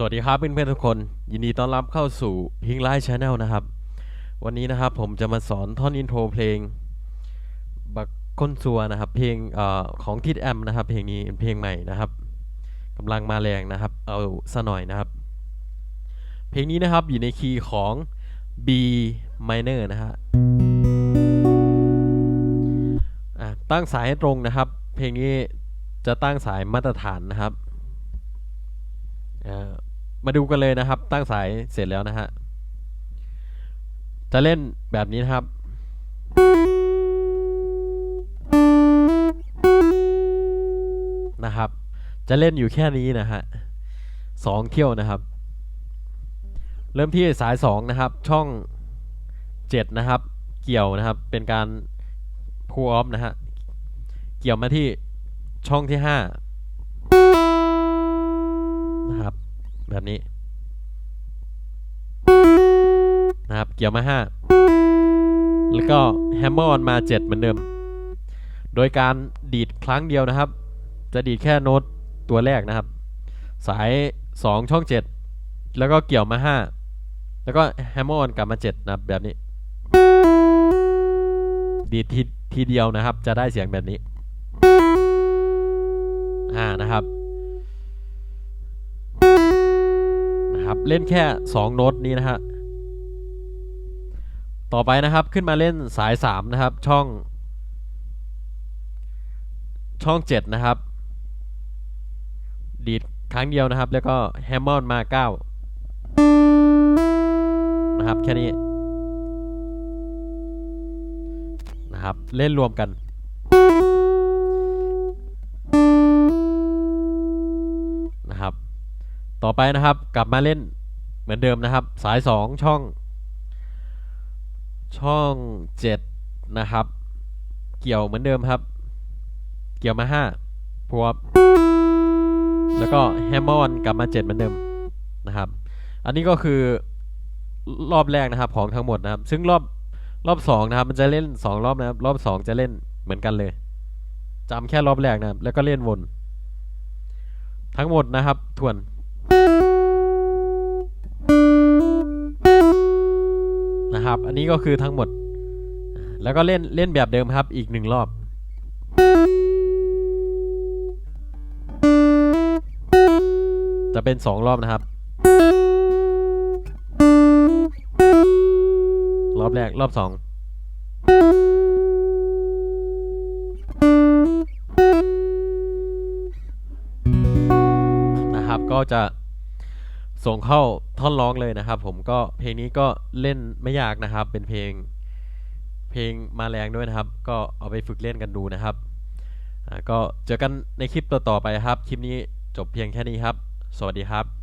สวัสดีครับเพื่อนๆทุกคน ยินดีต้อนรับเข้าสู่พิงไลท์ชาแนลนะครับ วันนี้นะครับผมจะมาสอนท่อนอินโทรเพลง บักก้นซัวนะครับ เพลงเอ่อของทิดแอมนะครับ เพลงนี้เป็นเพลงใหม่นะครับกำลังมาแรงนะครับ เอาซะหน่อยนะครับ เพลงนี้นะครับอยู่ในคีย์ของ B minor นะฮะอะตั้งสายให้ตรงนะครับ เพลงนี้จะตั้งสายมาตรฐานนะครับอ่า มาดูกันเลยนะครับ ตั้งสายเสร็จแล้วนะฮะ จะเล่นแบบนี้นะครับ นะครับ จะเล่นอยู่แค่นี้นะฮะสองเที่ยวนะครับ เริ่มที่สายสองนะครับ ช่องเจ็ดนะครับ เกี่ยวนะครับ เป็นการพูออฟนะฮะ เกี่ยวมาที่ช่องที่ห้านะครับ แบบนี้นะครับเกี่ยวมา 5 แล้วก็แฮมเมอร์ออนมา 7 เหมือนเดิม โดยการดีดครั้งเดียวนะครับ จะดีดแค่โน้ตตัวแรกนะครับ สาย 2 ช่อง 7 แล้วก็เกี่ยวมา 5 แล้วก็แฮมเมอร์ออนกลับมา 7 นะครับ แบบนี้ ดีดทีทีเดียวนะครับ จะได้เสียงแบบนี้อ่านะครับ นะครับ เล่นแค่ 2 โน้ตนี้นะฮะ ต่อไปนะครับขึ้นมาเล่นสาย 3 นะครับ ช่อง ช่อง 7 นะครับ ดีดครั้งเดียวนะครับ แล้วก็แฮมมอร์มา9นะครับ แค่นี้ นะครับ เล่นรวมกัน ต่อไปนะครับกลับมาเล่นเหมือนเดิมนะครับ สาย 2 ช่อง ช่อง 7 นะครับ เกี่ยวเหมือนเดิมครับ เกี่ยวมา5พวบแล้วก็แฮมมอร์กลับมา 7 เหมือนเดิมนะครับ อันนี้ก็คือรอบแรกนะครับของทั้งหมดนะครับ ซึ่งรอบรอบ2นะครับมันจะเล่น 2 รอบนะครับ รอบ 2 จะเล่นเหมือนกันเลยจำแค่รอบแรกนะครับ แล้วก็เล่นวน ทั้งหมดนะครับทวน นะครับ อันนี้ก็คือทั้งหมด แล้วก็เล่นเล่นแบบเดิมครับอีกหนึ่งรอบจะเป็นสองรอบนะครับ รอบแรก รอบสองนะครับก็จะ ส่งเข้าท่อนร้องเลยนะครับ ผมก็เพลงนี้ก็เล่นไม่ยากนะครับ เป็นเพลงเพลงมาแรงด้วยนะครับ ก็เอาไปฝึกเล่นกันดูนะครับก็เจอกันในคลิปต่อๆไปครับ คลิปนี้จบเพียงแค่นี้ครับ สวัสดีครับ